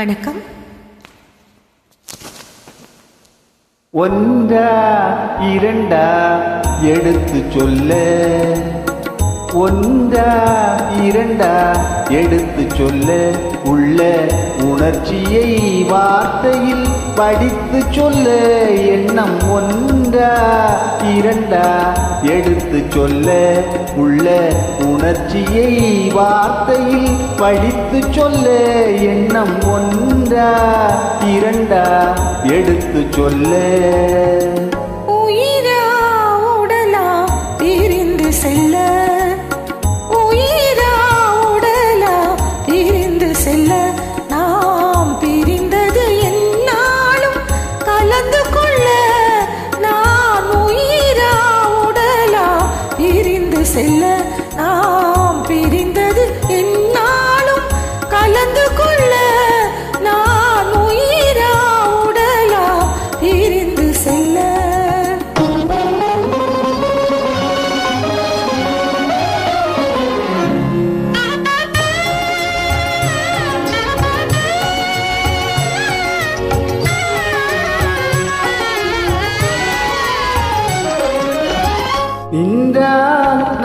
வணக்கம். ஒன்றா இரண்டா எடுத்து சொல்ல. ஒன்றா இரண்டா எடுத்து சொல்ல. உள்ள உணர்ச்சியை வார்த்தையில் படித்து சொல்ல. எண்ணம் ஒன்றா இரண்டா எடுத்து சொல்ல உள்ள உணர்ச்சியை வார்த்தையில் படித்து சொல்ல எண்ணம் ஒன்றா இரண்டா எடுத்து சொல்ல. செல்ல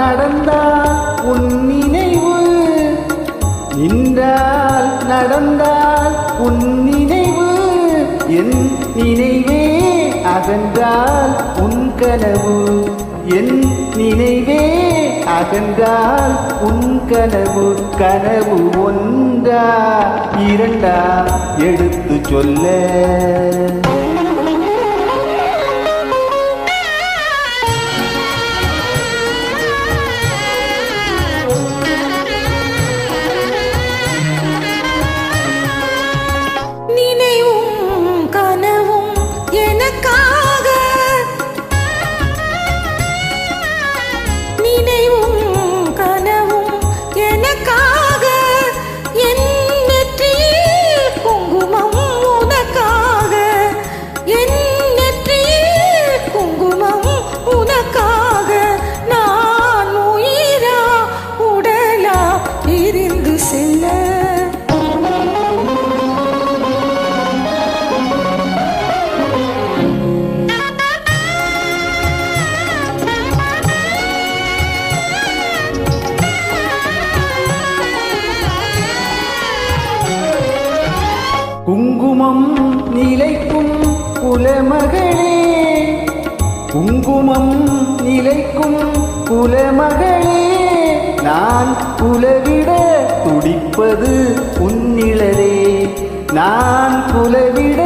நடந்தால் உன் நினைவு நின்றால் நடந்தால் உன் நினைவு என் நினைவே அகன்றால் உன் கனவு. என் நினைவே அகன்றால் உன் கனவு. கனவு ஒன்றா இரண்டா எடுத்து சொல்ல. குங்குமம் நிலைக்கும் குலமகளே. குங்குமம் நிலைக்கும் குலமகளே. நான் குலவிட துடிப்பது உன்னிழலே. நான் குலவிட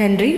நன்றி